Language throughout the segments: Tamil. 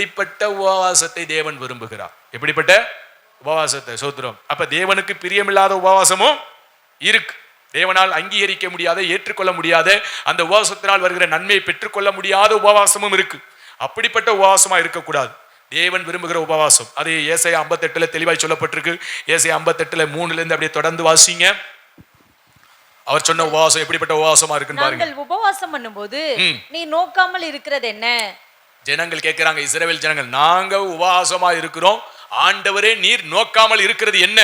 இப்படிப்பட்ட உபவாசத்தை தேவன் விரும்புகிறார். எப்படிப்பட்ட? உபவாசத்தை. சோத்திரம். அப்ப தேவனுக்கு பிரியமில்லாத உபவாசமும் இருக்கு. தேவனால் அங்கீகரிக்க முடியாத ஏற்றுக்கொள்ள முடியாத அந்த உபவாசத்தினால் வருகிற நன்மையை பெற்றுக்கொள்ள முடியாத உபவாசமும் இருக்கு. அப்படிப்பட்ட உபவாசமா இருக்கக்கூடாது. தேவன் விரும்புகிற உபவாசம். அது ஏசை ஐம்பத்தெட்டுல தெளிவாய் சொல்லப்பட்டிருக்கு. ஏசை ஐம்பத்தெட்டுல மூணுல இருந்து அப்படியே தொடர்ந்து வாசிங்க. அவர் சொன்ன உபவாசம் எப்படிப்பட்ட உபவாசமா இருக்குன்னு பாருங்க. உபவாசம் பண்ணும்போது. நீ நோக்காமல் இருக்கிறது என்ன? ஜனங்கள் கேட்கிறாங்க இஸ்ரவேல் ஜனங்கள் நாங்க உபவாசமா இருக்கிறோம். ஆண்டவரே நீர் நோக்காமல் இருக்கிறது என்ன?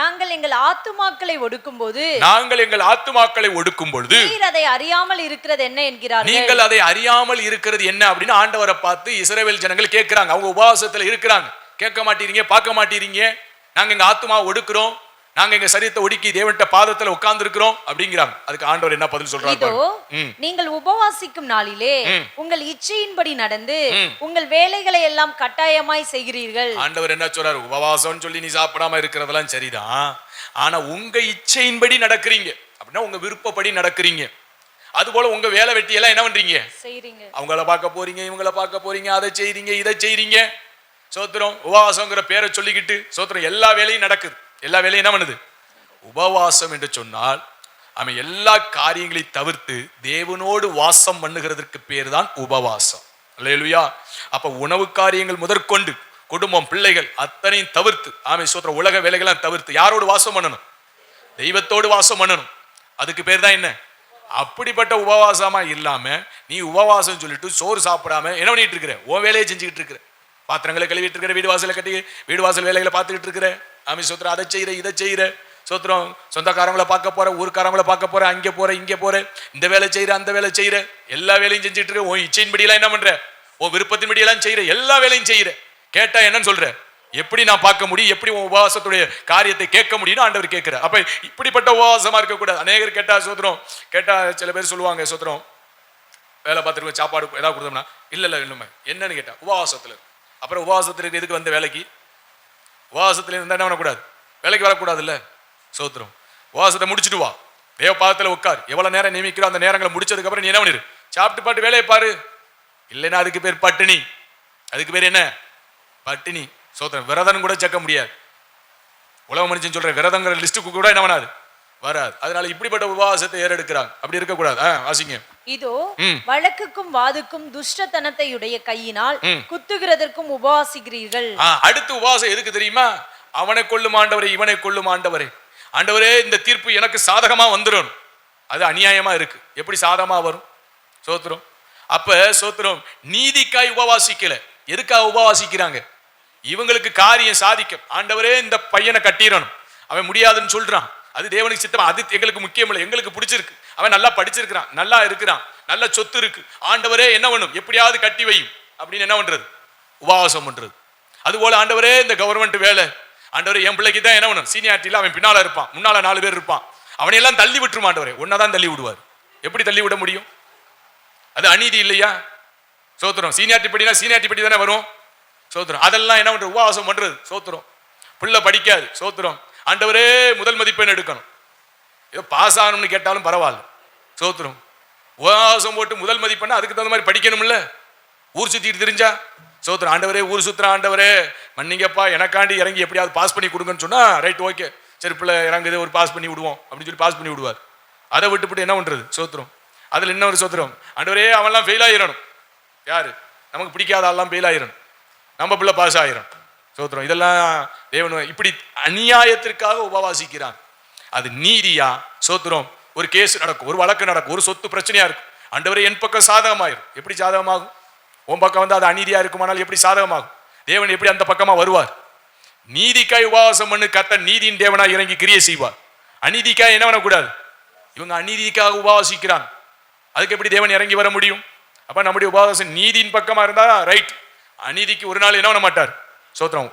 நாங்கள் எங்கள் ஆத்துமாக்களை ஒடுக்கும்போது நாங்கள் எங்கள் ஆத்துமாக்களை ஒடுக்கும் பொழுது நீர் அதை அறியாமல் இருக்கிறது என்ன என்கிறார்கள்? நீங்கள் அதை அறியாமல் இருக்கிறது என்ன? அப்படின்னு ஆண்டவரை பார்த்து இஸ்ரவேல் ஜனங்கள் கேட்கிறாங்க. அவங்க உபவாசத்துல இருக்கிறாங்க. கேட்க மாட்டீங்க பார்க்க மாட்டீங்க நாங்க எங்க ஆத்துமா ஒடுக்குறோம். நாங்க எங்க சரீரத்தை ஒடுக்கி தேவன்கிட்ட பாதத்துல உட்கார்ந்து இருக்கிறோம் அப்படிங்கிறாங்க. அதுக்கு ஆண்டவர் என்ன பதில் சொல்றாரு. ம். நீங்கள் உபவாசிக்கும் நாளிலே. உங்கள் இச்சையின்படி நடந்து. உங்கள் வேலைகளை எல்லாம் கட்டாயமாய் செய்கிறீர்கள். ஆண்டவர் என்ன சொல்றாரு? உபவாசம்னு சொல்லி நீ சாப்பிடாம இருக்கிறதெல்லாம் சரிதான். ஆனா உங்க இச்சையின்படி நடக்கிறீங்க. அப்படின்னா உங்க விருப்பப்படி நடக்கிறீங்க. அதுபோல உங்க வேலை வெட்டி எல்லாம் என்ன பண்றீங்க? அவங்கள பார்க்க போறீங்க இவங்கள பார்க்க போறீங்க அதை செய்றீங்க இதை செய்றீங்க. சோத்திரம் உபவாசங்கிற பேரை சொல்லிக்கிட்டு சோத்திரம் எல்லா வேலையும் நடக்குது. எல்லா வேலையும் என்ன பண்ணுது? உபவாசம் என்று சொன்னால் அவன் எல்லா காரியங்களையும் தவிர்த்து தேவனோடு வாசம் பண்ணுகிறதற்கு பேர் தான் உபவாசம். அல்லேலூயா. அப்ப உணவு காரியங்கள் முதற்கொண்டு குடும்பம் பிள்ளைகள் அத்தனையும் தவிர்த்து ஆமை சோத்திர உலக வேலைகள்லாம் தவிர்த்து யாரோடு வாசம் பண்ணணும்? தெய்வத்தோடு வாசம் பண்ணணும். அதுக்கு பேர் தான் என்ன? அப்படிப்பட்ட உபவாசமா இல்லாம நீ உபவாசம் சொல்லிட்டு சோறு சாப்பிடாம என்ன பண்ணிட்டு இருக்கிற? உன் வேலையை செஞ்சுக்கிட்டு இருக்கிற. பாத்திரங்களை கழுவிட்டு இருக்கிற வீடு வாசலை கட்டி வீடு வாசல் வேலைகளை பார்த்துக்கிட்டு இருக்கிற ஆமி சோத்திரம் அதை செய்யற இதை செய்கிற சோத்திரம் சொந்தக்காரங்களை பார்க்க போற ஊருக்காரங்களை பார்க்க போற அங்கே போற இங்கே போற இந்த வேலை செய்யற அந்த வேலை செய்யற எல்லா வேலையும் செஞ்சுட்டு இருக்க உன் இச்சையின்படியெல்லாம் என்ன பண்ற? உன் விருப்பத்தின்படியெல்லாம் செய்கிற எல்லா வேலையும் செய்கிற கேட்டா என்னன்னு சொல்ற? எப்படி நான் பார்க்க முடியும்? எப்படி உன் உபவாசத்துடைய காரியத்தை கேட்க முடியும்னு ஆண்டவர் கேட்கிற அப்ப இப்படிப்பட்ட உபவாசமா இருக்கக்கூடாது. அநேகர் கேட்டா சோத்திரம் கேட்டா சில பேர் சொல்லுவாங்க சோத்திரம் வேலை பார்த்துருக்கோம் சாப்பாடு ஏதாவது கொடுத்தோம்னா இல்ல இல்ல இன்னுமே என்னன்னு கேட்டா உபவாசத்துல. இருக்கு. அப்புறம் உபவாசத்தில் எதுக்கு வந்த வேலைக்கு? உபவாசத்தில் இருந்தால் என்ன பண்ணக்கூடாது? வேலைக்கு வரக்கூடாதுல்ல? சோத்திரம். உபவாசத்தை முடிச்சுட்டு வா. தேவ பாதத்தில் உட்கார். எவ்வளோ நேரம் நியமிக்கிறோம் அந்த நேரங்களை முடிச்சதுக்கப்புறம் நீ என்ன பண்ணிரு? சாப்பிட்டு பாட்டு வேலையை பாரு. இல்லைன்னா அதுக்கு பேர் பட்டினி. அதுக்கு பேர் என்ன? பட்டினி. சோத்திரம். விரதம் கூட சேர்க்க முடியாது. உலக மனுஷன் சொல்கிற விரதங்கிற லிஸ்ட்டுக்கு கூட என்ன பண்ணாது வராது. அதனால இப்படிப்பட்ட உபவாசத்தை ஏறெடுக்கிறாங்க அப்படி இருக்கக்கூடாது. வாசிங்க. இதோ. வழக்குக்கும் வாதுக்கும் துஷ்டத்தனத்தையுடைய கையினால். குத்துகிறதற்கும் உபவாசிக்கிறீர்கள். அடுத்து உபவாசம் எதுக்கு தெரியுமா? அவனை கொள்ளும் ஆண்டவரே இவனை கொள்ளும் ஆண்டவரே. ஆண்டவரே இந்த தீர்ப்பு எனக்கு சாதகமா வந்துடும் அது அநியாயமா இருக்கு. எப்படி சாதகமா வரும்? சோத்திரம். அப்ப சோத்திரம் நீதிக்காய் உபவாசிக்கல. எதுக்காக உபவாசிக்கிறாங்க? இவங்களுக்கு காரியம் சாதிக்கும். ஆண்டவரே இந்த பையனை கட்டிடணும். அவன் முடியாதுன்னு சொல்றான். அது தேவனுக்கு சித்தம்? அது எங்களுக்கு முக்கியம் இல்லை. எங்களுக்கு பிடிச்சிருக்கு. அவன் நல்லா படிச்சிருக்கிறான். நல்லா இருக்கிறான். நல்ல சொத்து இருக்கு. ஆண்டவரே என்ன பண்ணும்? எப்படியாவது கட்டி வையும். அப்படின்னு என்ன பண்றது? உபவாசம் பண்றது. அதுபோல ஆண்டவரே இந்த கவர்மெண்ட் வேலை. ஆண்டவரே என் பிள்ளைக்கு தான் என்ன பண்ணும்? சீனியாரிட்டியில் அவன் பின்னால இருப்பான். முன்னால நாலு பேர் இருப்பான். அவனையெல்லாம் தள்ளி விட்டுருமா ஆண்டவரே. தான் தள்ளி விடுவார். எப்படி தள்ளி விட முடியும்? அது அநீதி இல்லையா? சோத்துறோம் சீனியாரிட்டி படினா சீனியாரிட்டி படி தானே வரும்? சோத்துறோம் அதெல்லாம் என்ன பண்றது? உபவாசம் பண்றது. சோத்துறோம் பிள்ளை படிக்காது. சோத்துறோம் ஆண்டவரே முதல் மதிப்பெண் எடுக்கணும். ஏதோ பாஸ் ஆகணும்னு கேட்டாலும் பரவாயில்ல. சோத்திரம். உபவாசம் போட்டு முதல் மதிப்பெண்ணா அதுக்கு தகுந்த மாதிரி படிக்கணும்ல? ஊர் சுத்திட்டு தெரிஞ்சா? சோத்திரம். ஆண்டவரே ஊர் சுத்துற ஆண்டவரே. மன்னிங்கப்பா எனக்காண்டி இறங்கி எப்படியாவது பாஸ் பண்ணி கொடுங்கன்னு சொன்னா ரைட் ஓகே. சரி பிள்ளை இறங்குது ஒரு பாஸ் பண்ணி விடுவோம். அப்படின்னு சொல்லி பாஸ் பண்ணி விடுவார். அதை விட்டுப்பட்டு என்ன பண்றது? சோத்திரம். அதுல இன்னொரு சோத்திரம். ஆண்டவரே அவன்லாம் ஃபெயில் ஆயிரணும். யாரு? நமக்கு பிடிக்காத ஆள்லாம் ஃபெயில் ஆயிரணும். நம்ம பிள்ளை பாஸ் ஆயிரும். சோத்திரம். இதெல்லாம் தேவன் இப்படி அநியாயத்திற்காக உபவாசிக்கிறான். அது நீதியா? சோத்திரம். ஒரு கேஸ் நடக்கும் ஒரு வழக்கு நடக்கும் ஒரு சொத்து பிரச்சனையா இருக்கும். அண்டவரை என் பக்கம் சாதகமாயிரும். எப்படி சாதகமாகும்? உன் பக்கம் வந்து அது அநீதியா இருக்குமானால் எப்படி சாதகமாகும்? தேவன் எப்படி அந்த பக்கமா வருவார்? நீதிக்காய் உபவாசம் பண்ணு கத்த நீதியின் தேவனா இறங்கி கிரியை செய்வார். அநீதிக்காய் என்ன பண்ணக்கூடாது? இவங்க அநீதிக்காக உபவாசிக்கிறாங்க. அதுக்கு எப்படி தேவன் இறங்கி வர முடியும்? அப்ப நம்முடைய உபவாசம் நீதியின் பக்கமா இருந்தா ரைட் அநீதிக்கு ஒரு நாள் என்ன பண்ண மாட்டார்? சோத்திரம்.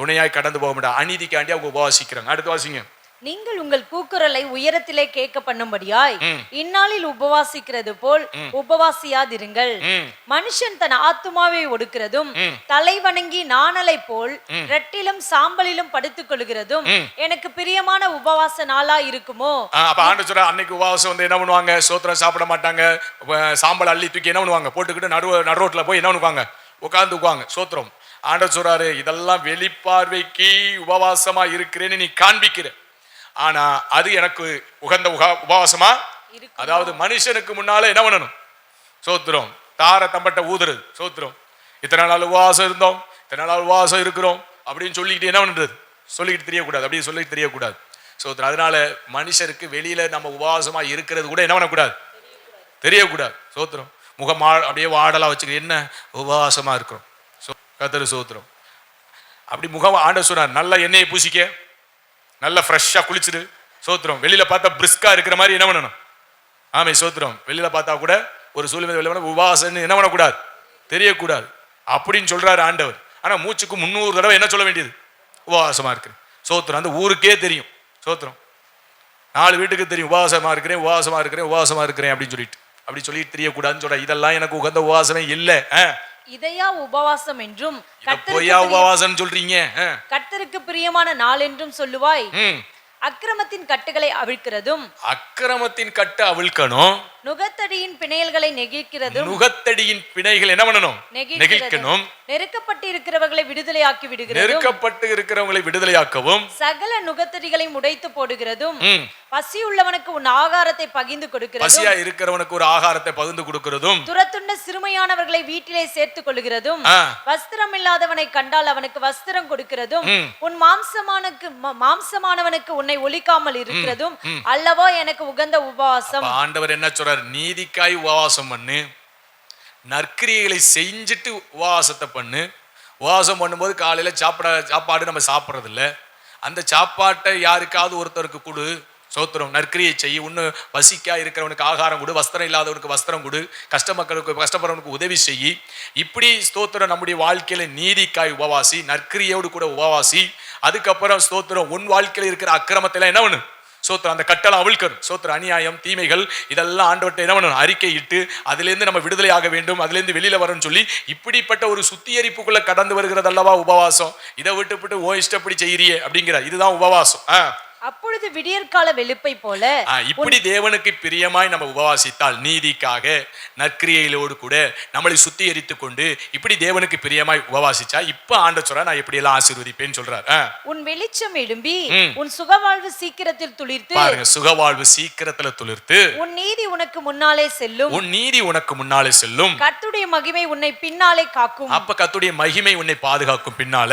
துணையாய் கடந்து போக மாட்டார் அநீதிக்காண்டி அவங்க உபவாசிக்கிறாங்க. அடுத்து வாசிங்க. நீங்கள் உங்கள் கூக்குரலை உயரத்திலே கேட்க பண்ணும்படியாய். இந்நாளில் உபவாசிக்கிறது போல் உபவாசியாதிருங்கள். மனுஷன் தன் ஆத்துமாவை ஒடுக்கிறதும். தலை வணங்கி நாணலை போல் ரெட்டிலும் சாம்பலிலும் படுத்துக் கொள்கிறதும். எனக்கு பிரியமான உபவாச நாளா இருக்குமோ? அப்ப ஆண்டு சொல்ற அன்னைக்கு உபவாசம் வந்து என்ன பண்ணுவாங்க? சோத்திரம் சாப்பிட மாட்டாங்க. சாம்பல் அள்ளி தூக்கி என்ன பண்ணுவாங்க? போட்டுக்கிட்டு நடு நடு ரோட்ல போய் என்ன பண்ணுவாங்க? உட்காந்துக்குவாங்க சோத்திரம். ஆண்டவர் சொல்றாரு இதெல்லாம் வெளிப்பார்வைக்கு உபவாசமா இருக்கிறேன்னு நீ காண்பிக்கிற. ஆனா அது எனக்கு உகந்த உகா உபவாசமா. அதாவது மனுஷனுக்கு முன்னால என்ன பண்ணணும்? சோத்திரம். தார தம்பட்ட ஊதுறது சோத்திரம். இத்தனை நாள் உபவாசம் இருந்தோம் இத்தனை நாள் உபவாசம் இருக்கிறோம் அப்படின்னு சொல்லிக்கிட்டு என்ன பண்ணுறது சொல்லிக்கிட்டு தெரியக்கூடாது அப்படியே சொல்லிட்டு தெரியக்கூடாது. சோத்திரம். அதனால மனுஷருக்கு வெளியில நம்ம உபவாசமா இருக்கிறது கூட என்ன பண்ணக்கூடாது? தெரியக்கூடாது. சோத்திரம். முகம் அப்படியே வாடலா வச்சுக்க என்ன? உபவாசமா இருக்கிறோம். கத்தரு சோத்திரம். அப்படி முகம் ஆண்ட சொன்னார் நல்ல எண்ணெயை பூசிக்க நல்லா ஃப்ரெஷ்ஷாக குளிச்சுடு சோத்திரம். வெளியில் பார்த்தா பிரிஸ்கா இருக்கிற மாதிரி என்ன பண்ணணும்? ஆமை சோத்திரம். வெளியில் பார்த்தா கூட ஒரு சூழ்நிலை வெளியில் பண்ணா என்ன பண்ணக்கூடாது? தெரியக்கூடாது. அப்படின்னு சொல்கிறாரு ஆண்டவர். ஆனால் மூச்சுக்கு முந்நூறு தடவை என்ன சொல்ல வேண்டியது? உபவாசமாக இருக்கிறேன். சோத்திரம் அந்த ஊருக்கே தெரியும். சோத்திரம். நாலு வீட்டுக்கு தெரியும் உபாசமாக இருக்கிறேன் உபவாசமா இருக்கிறேன் உபாசமாக இருக்கிறேன் அப்படின்னு சொல்லிட்டு. அப்படி சொல்லிட்டு தெரியக்கூடாதுன்னு சொல்கிறேன் இதெல்லாம் எனக்கு உகந்த உபவாசமே இல்லை. ஆ இதையா உபவாசம் என்றும் பொய்யா உபவாசம் சொல்றீங்க. கர்த்தருக்கு பிரியமான நாள் என்றும் சொல்லுவாய். அக்கிரமத்தின் கட்டுகளை அவிழ்க்கிறதும் அக்கிரமத்தின் கட்டு அவிழ்க்கணும் நுகத்தடியின் பிணையல்களை நெகிழ்க்கிறதும் நுகத்தடியின் பிணைகள் என்ன பண்ணணும்? நெகிழ்க்கணும். நெருக்கப்பட்டு இருக்கிறவர்களை விடுதலையாக்கி விடுகிறதும் நெருக்கப்பட்டு இருக்கிறவங்களை விடுதலையாக்கவும். சகல நுகத்தடிகளை உடைத்து போடுகிறதும். பசி உள்ளவனுக்கு உன் ஆகாரத்தை பகிர்ந்து கொடுக்கிறதும் பசியா இருக்கிறவனுக்கு ஒரு ஆகாரத்தை பகிர்ந்து கொடுக்கிறதும். துரத்துண்ட சிறுமையானவர்களை வீட்டிலே சேர்த்துக் கொள்கிறதும். வஸ்திரம் இல்லாதவனை கண்டால் அவனுக்கு வஸ்திரம் கொடுக்கிறதும். உன் மாம்சமானுக்கு மாம்சமானவனுக்கு உன்னை ஒலிக்காமல் இருக்கிறதும் அல்லவோ எனக்கு உகந்த உபவாசம்? ஆண்டவர் என்ன சொல்றார்? நீதிக்காய் உபவாசம் பண்ணு நற்கிரியைகளை செஞ்சுட்டு உபவாசத்தை பண்ணு. உபவாசம் பண்ணும்போது காலையில் சாப்பிட சாப்பாடு நம்ம சாப்பிட்றதில்ல. அந்த சாப்பாட்டை யாருக்காவது ஒருத்தருக்கு கொடு. சோத்திரம் நற்கிரியை செய்ய ஒன்று பசிக்கா இருக்கிறவனுக்கு ஆகாரம் கொடு. வஸ்திரம் இல்லாதவனுக்கு வஸ்திரம் கொடு. கஷ்ட மக்களுக்கு கஷ்டப்படுறவனுக்கு உதவி செய். இப்படி ஸ்தோத்திரம் நம்முடைய வாழ்க்கையில் நீதிக்காய் உபவாசி நற்கிரியோடு கூட உபவாசி. அதுக்கப்புறம் ஸ்தோத்திரம் உன் வாழ்க்கையில் இருக்கிற அக்கிரமத்தில் என்ன ஒன்று சோத்திரம் அந்த கட்டளை அவிழ்க்கணும் சோத்திர அநியாயம் தீமைகள் இதெல்லாம் ஆண்டவர்கிட்ட என்ன பண்ணணும்? அறிக்கை இட்டு அதுலேருந்து நம்ம விடுதலை ஆக வேண்டும் அதுலேருந்து வெளியில் வரணும்னு சொல்லி இப்படிப்பட்ட ஒரு சுத்திகரிப்புக்குள்ளே கடந்து வருகிறதல்லவா உபவாசம்? இதை விட்டு விட்டு ஓ இஷ்டப்படி செய்கிறியே அப்படிங்கிற இதுதான் உபவாசம். ஆ. அப்பொழுது விடியற்கால வெளுப்பை போல இப்படி தேவனுக்கு பிரியமாய் நம்ம உபவாசித்தால் நீதிக்காக நற்கிரியையிலோடு கூட நம்மளை சுத்திகரித்து கொண்டு இப்படி தேவனுக்கு பிரியமாய் உபவாசிச்சா இப்ப ஆண்ட சொல்றா நான் எப்படி எல்லாம் ஆசீர்வதிப்பேன்னு சொல்றார். உன் வெளிச்சம் எழும்பி. உன் சுகவாழ்வு சீக்கிரத்தில் துளிர்த்து பாருங்க சுகவாழ்வு சீக்கிரத்துல துளிர்த்து உன் நீதி உனக்கு முன்னாலே செல்லும். உன் நீதி உனக்கு முன்னாலே செல்லும். கர்த்துடைய மகிமை உன்னை பின்னாலே காக்கும். அப்ப கத்துடைய மகிமை உன்னை பாதுகாக்கும் பின்னால.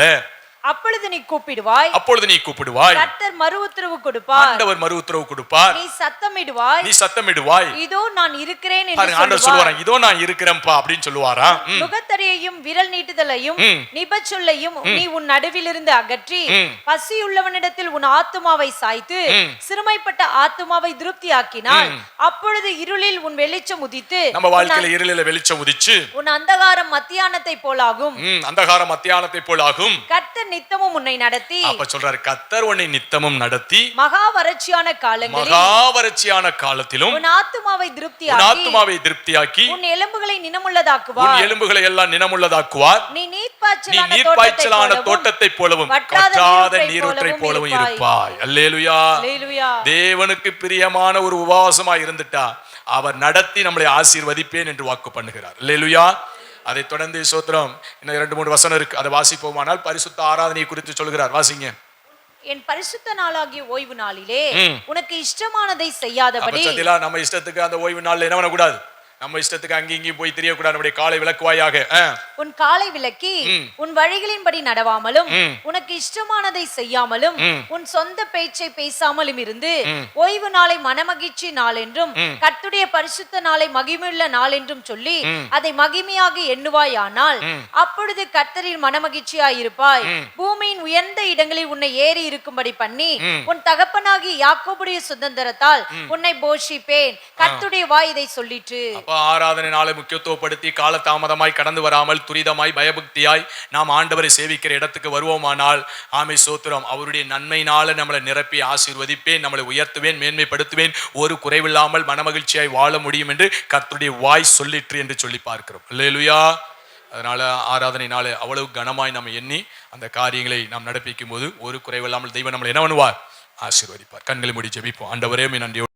அப்பொழுது நீ கூப்பிடுவாய். அப்பொழுது நீ கூப்பிடுவாய். கர்த்தர் மறு உத்தரவு கொடுப்பார். ஆண்டவர் மறு உத்தரவு கொடுப்பார். நீ சத்தமிடுவாய். நீ சத்தமிடுவாய். இதோ நான் இருக்கிறேன் என்று ஆண்டவர் சொல்லுவாராம் இதோ நான் இருக்கிறேன்ப்பா அப்படின்னு சொல்லுவாராம். ம், நுகத்தடியையும் விரல் நீட்டுதலையும். நிபச்சொல்லையும் நீ உன் நடுவிலிருந்து அகற்றி. பசியுள்ளவனிடத்தில் உன் ஆத்துமாவை சாய்த்து. சிறுமைப்பட்ட ஆத்துமாவை திருப்தியாக்கினால் அப்பொழுது இருளில் உன் வெளிச்சம் உதித்து நம்ம வாழ்க்கையில இருளில வெளிச்சம் உதிச்சு உன் அந்தகாரம் மத்தியானத்தை போலாகும். ம், அந்தகார மத்தியானத்தை போல் ஆகும் கர்த்தர் நித்தமும் உன்னை நடத்தி. அப்ப சொல்றாரு கத்தர் உன்னை நித்தமும் நடத்தி. மகா வறட்சியான காலங்களில் மகாவரட்சியான காலத்திலும் உன் ஆத்துமாவை உன் திருப்தியாக்கி ஆத்துமாவை திருப்தியாக்கி உன் எலும்புகளை நினமுள்ளதாக்குவார். உன் எலும்புகளை எல்லாம் நினமுள்ளதாக்குவார். நீ நீ நீர்ப்பாய்ச்சலான நீர்ப்பாய்ச்சலான தோட்டத்தை போலவும் வற்றாத நீரூற்றை போலவும் இருப்பாய். அல்லேலூயா. தேவனுக்கு பிரியமான ஒரு உபவாசமா இருந்துட்டா. அவர் நடத்தி நம்மளை ஆசீர்வதிப்பேன் என்று வாக்கு பண்ணுகிறார். அல்லேலுயா. அதை தொடர்ந்து சோத்திரம் இன்னும் இரண்டு மூணு வசனம் இருக்கு. அதை வாசிப்போமானால் பரிசுத்த ஆராதனை குறித்து சொல்கிறார் வாசிங்க. என் பரிசுத்த நாளாகிய ஓய்வு நாளிலே. உனக்கு இஷ்டமானதை செய்யாதபடி நம்ம இஷ்டத்துக்கு அந்த ஓய்வு நாள்ல என்ன பண்ணக்கூடாது? நம்ம இஷ்டத்துக்கு அங்கேயும் இங்கேயும் போய் தெரியக்கூடாது நம்முடைய காலை விளக்குவாயாக. உன் காலை விலக்கி ம். உன் வழிகளின்படி நடவாமலும். உனக்கு இஷ்டமானதை செய்யாமலும். உன் சொந்த பேச்சை பேசாமலும் இருந்து. ஓய்வு நாளை மனமகிழ்ச்சி நாள் என்றும் ம். கர்த்துடைய பரிசுத்த நாளை மகிமையுள்ள நாள் என்றும் சொல்லி. அதை மகிமையாக எண்ணுவாயானால். அப்பொழுது கர்த்தரில் மனமகிழ்ச்சியாயிருப்பாய் ம். பூமியின் உயர்ந்த இடங்களில் உன்னை ஏறி இருக்கும்படி பண்ணி. உன் தகப்பனாகி யாக்கோபுடைய சுதந்திரத்தால் உன்னை போஷிப்பேன் கர்த்துடைய வாய் இதை சொல்லிற்று அப்ப ஆராதனை நாளை முக்கியத்துவப்படுத்தி காலதாமதமாய் கடந்து வராமல் துரிதமாய் பயபக்தியாய் நாம் ஆண்டவரை சேவிக்கிற இடத்துக்கு வருவோமானால் ஆமை சோத்திரம் அவருடைய நன்மையினால நம்மளை நிரப்பி ஆசீர்வதிப்பேன் நம்மளை உயர்த்துவேன் மேன்மைப்படுத்துவேன். ஒரு குறைவில்லாமல் மனமகிழ்ச்சியாய் வாழ முடியும் என்று கர்த்தருடைய வாய் சொல்லிற்று என்று சொல்லி பார்க்கிறோம். அல்லேலுயா. அதனால ஆராதனை நாளை அவ்வளவு கனமாய் நம்ம எண்ணி அந்த காரியங்களை நாம் நடப்பிக்கும் போது ஒரு குறைவில்லாமல் தெய்வம் நம்மளை என்ன பண்ணுவார்? ஆசீர்வதிப்பார். கண்களை முடி ஜெபிப்போம். ஆண்டவரே நன்றியோடு